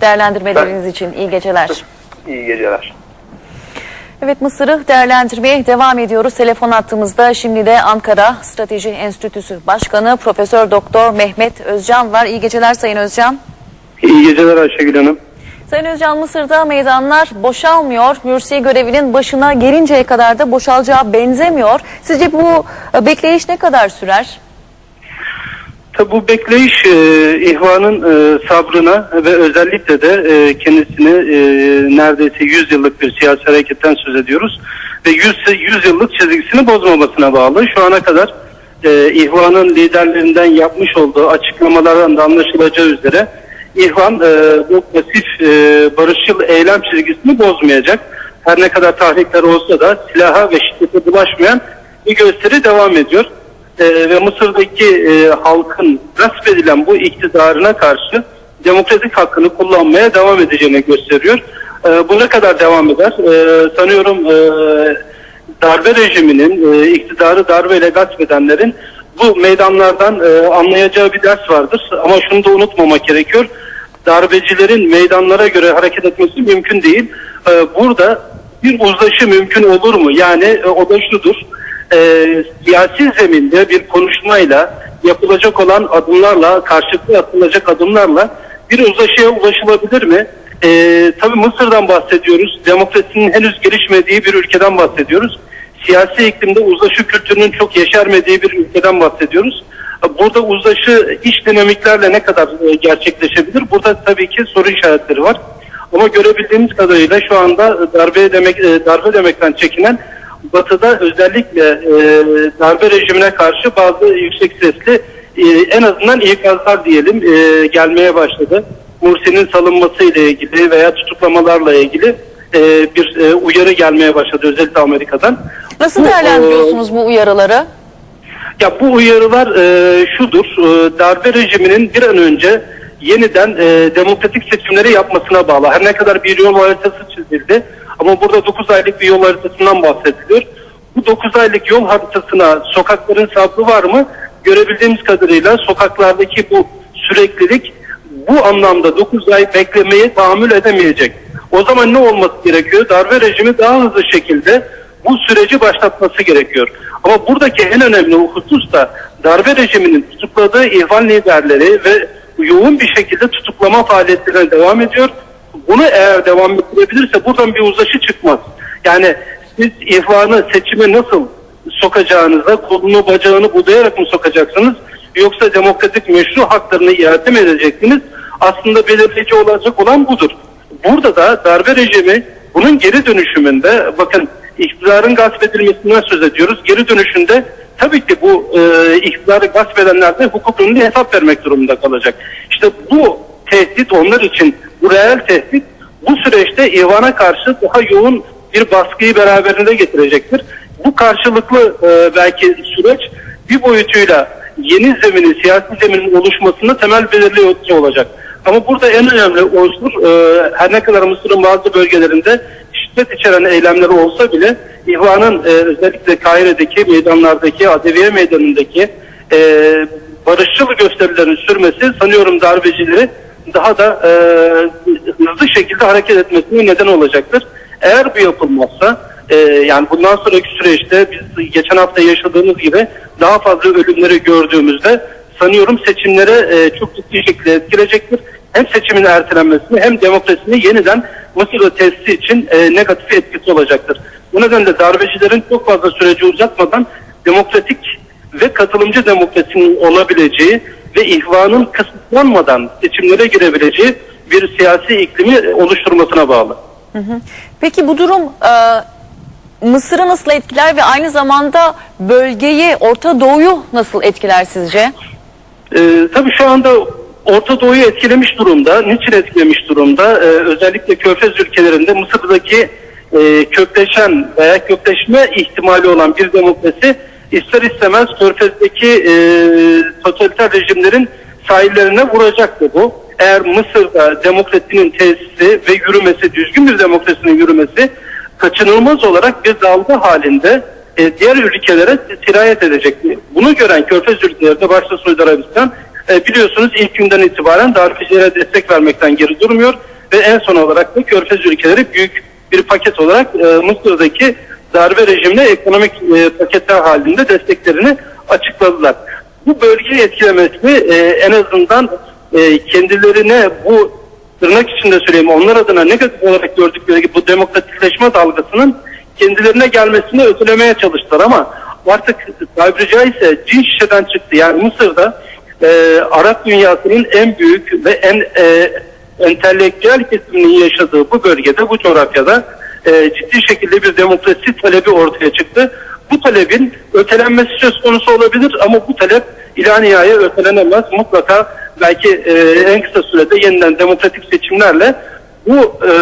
Değerlendirmeleriniz için iyi geceler. İyi geceler. Evet Mısır'ı değerlendirmeye devam ediyoruz. Telefon attığımızda şimdi de Ankara Strateji Enstitüsü Başkanı Profesör Doktor Mehmet Özcan var. İyi geceler Sayın Özcan. İyi geceler Ayşegül Hanım. Sayın Özcan Mısır'da meydanlar boşalmıyor. Mürsi görevinin başına gelinceye kadar da boşalacağı benzemiyor. Sizce bu e, bekleyiş ne kadar sürer? Tabi bu bekleyiş e, ihvanın e, sabrına ve özellikle de e, kendisini e, neredeyse 100 yıllık bir siyasi hareketten söz ediyoruz. Ve 100, 100 yıllık çizgisini bozmamasına bağlı. Şu ana kadar e, ihvanın liderlerinden yapmış olduğu açıklamalardan da anlaşılacağı üzere ihvan e, bu pasif e, barışçıl eylem çizgisini bozmayacak. Her ne kadar tahrikler olsa da silaha ve şiddete bulaşmayan bir gösteri devam ediyor. Ee, ve Mısır'daki e, halkın gasp edilen bu iktidarına karşı demokratik hakkını kullanmaya devam edeceğini gösteriyor. Ee, bu ne kadar devam eder? Ee, sanıyorum e, darbe rejiminin, e, iktidarı darbeyle gasp edenlerin bu meydanlardan e, anlayacağı bir ders vardır. Ama şunu da unutmamak gerekiyor. Darbecilerin meydanlara göre hareket etmesi mümkün değil. Ee, burada bir uzlaşı mümkün olur mu? Yani e, o da şudur e, siyasi zeminde bir konuşmayla yapılacak olan adımlarla karşılıklı atılacak adımlarla bir uzlaşıya ulaşılabilir mi? E, tabii Mısır'dan bahsediyoruz. Demokrasinin henüz gelişmediği bir ülkeden bahsediyoruz. Siyasi iklimde uzlaşı kültürünün çok yeşermediği bir ülkeden bahsediyoruz. Burada uzlaşı iç dinamiklerle ne kadar e, gerçekleşebilir? Burada tabii ki soru işaretleri var. Ama görebildiğimiz kadarıyla şu anda darbe demek e, darbe demekten çekinen Batı'da özellikle e, darbe rejimine karşı bazı yüksek sesli e, en azından ikazlar diyelim e, gelmeye başladı. Mursi'nin salınması ile ilgili veya tutuklamalarla ilgili e, bir e, uyarı gelmeye başladı özellikle Amerika'dan. Nasıl Bu, değerlendiriyorsunuz bu uyarıları? Ya bu uyarılar e, şudur. E, darbe rejiminin bir an önce yeniden e, demokratik seçimleri yapmasına bağlı. Her ne kadar bir yol haritası çizildi ama burada 9 aylık bir yol haritasından bahsediliyor. Bu 9 aylık yol haritasına sokakların sabrı var mı? Görebildiğimiz kadarıyla sokaklardaki bu süreklilik bu anlamda 9 ay beklemeye tahammül edemeyecek. O zaman ne olması gerekiyor? Darbe rejimi daha hızlı şekilde bu süreci başlatması gerekiyor. Ama buradaki en önemli husus da darbe rejiminin tutukladığı ihvan liderleri ve yoğun bir şekilde tutuklama faaliyetlerine devam ediyor. Bunu eğer devam ettirebilirse buradan bir uzlaşı çıkmaz. Yani siz ihvanı seçime nasıl sokacağınıza kolunu bacağını budayarak mı sokacaksınız yoksa demokratik meşru haklarını iade mi edeceksiniz? Aslında belirleyici olacak olan budur. Burada da darbe rejimi bunun geri dönüşümünde bakın iktidarın gasp edilmesinden söz ediyoruz. Geri dönüşünde tabii ki bu e, iktidarı gasp edenler de hukuk önünde hesap vermek durumunda kalacak. İşte bu tehdit onlar için bu reel tehdit bu süreçte İvan'a karşı daha yoğun bir baskıyı beraberinde getirecektir. Bu karşılıklı e, belki süreç bir boyutuyla yeni zeminin, siyasi zeminin oluşmasında temel belirleyici olacak. Ama burada en önemli unsur e, her ne kadar Mısır'ın bazı bölgelerinde şiddet içeren eylemleri olsa bile İhvan'ın e, özellikle Kahire'deki meydanlardaki, Adeviye meydanındaki e, barışçıl gösterilerin sürmesi sanıyorum darbecileri daha da e, hızlı şekilde hareket etmesine neden olacaktır. Eğer bu yapılmazsa e, yani bundan sonraki süreçte biz geçen hafta yaşadığımız gibi daha fazla ölümleri gördüğümüzde sanıyorum seçimlere e, çok ciddi şekilde etkileyecektir. Hem seçimin ertelenmesini hem demokrasini yeniden Mısır'da tesisi için e, negatif etkisi olacaktır. Bu nedenle darbecilerin çok fazla süreci uzatmadan demokratik ve katılımcı demokrasinin olabileceği ve ihvanın kısıtlanmadan seçimlere girebileceği bir siyasi iklimi oluşturmasına bağlı. Peki bu durum e, Mısır'ı nasıl etkiler ve aynı zamanda bölgeyi, Orta Doğu'yu nasıl etkiler sizce? Ee, tabii şu anda Orta Doğu'yu etkilemiş durumda. Niçin etkilemiş durumda? Ee, özellikle Körfez ülkelerinde Mısır'daki e, kökleşen veya kökleşme ihtimali olan bir demokrasi ister istemez Körfez'deki e, totaliter rejimlerin sahillerine vuracaktı bu. Eğer Mısır'da demokrasinin tesisi ve yürümesi, düzgün bir demokrasinin yürümesi kaçınılmaz olarak bir dalga halinde e, diğer ülkelere sirayet edecekti. Bunu gören Körfez ülkeleri de başta Suudi Arabistan e, biliyorsunuz ilk günden itibaren darbecilere destek vermekten geri durmuyor ve en son olarak da Körfez ülkeleri büyük bir paket olarak e, Mısır'daki darbe rejimine ekonomik e, paketler halinde desteklerini açıkladılar. Bu bölgeyi etkilemesi e, en azından e, kendilerine bu tırnak içinde söyleyeyim onlar adına negatif olarak gördükleri bu demokratikleşme dalgasının kendilerine gelmesini ötelemeye çalıştılar ama artık tabiri caizse cin şişeden çıktı. Yani Mısır'da e, Arap dünyasının en büyük ve en e, entelektüel kesiminin yaşadığı bu bölgede, bu coğrafyada e, ciddi şekilde bir demokrasi talebi ortaya çıktı. Bu talebin ötelenmesi söz konusu olabilir ama bu talep ilaniyaya ötelenemez. Mutlaka belki e, en kısa sürede yeniden demokratik seçimlerle bu e,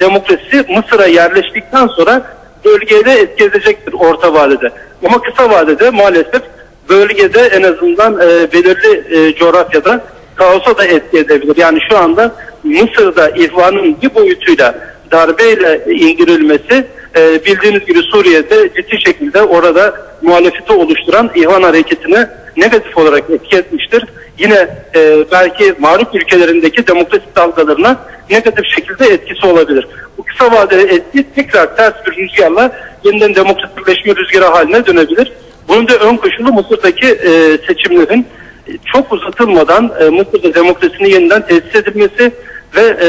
demokrasi Mısır'a yerleştikten sonra bölgeye de etki orta vadede. Ama kısa vadede maalesef bölgede en azından e, belirli e, coğrafyada kaosa da etki edebilir. Yani şu anda Mısır'da ihvanın bir boyutuyla darbeyle indirilmesi e, bildiğiniz gibi Suriye'de ciddi şekilde orada muhalefeti oluşturan ihvan hareketine negatif olarak etki etmiştir. Yine e, belki mağlup ülkelerindeki demokrasi dalgalarına negatif şekilde etkisi olabilir. Bu kısa vadeli etki tekrar ters bir rüzgarla yeniden demokratikleşme rüzgarı haline dönebilir. Bunun ön koşulu Mısır'daki e, seçimlerin çok uzatılmadan e, Mısır'da demokrasinin yeniden tesis edilmesi ve e,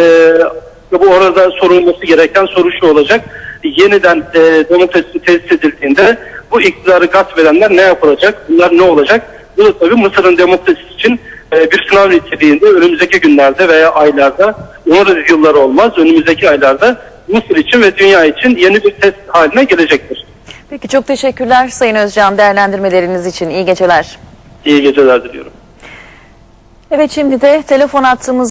bu orada sorulması gereken soru şu olacak. Yeniden e, demokrasi tesis edildiğinde bu iktidarı gasp edenler ne yapılacak? Bunlar ne olacak? Bu da tabii Mısır'ın demokrasisi için e, bir sınav niteliğinde önümüzdeki günlerde veya aylarda umarız yıllar olmaz. Önümüzdeki aylarda Mısır için ve dünya için yeni bir test haline gelecektir. Peki çok teşekkürler Sayın Özcan değerlendirmeleriniz için. İyi geceler. İyi geceler diliyorum. Evet şimdi de telefon attığımız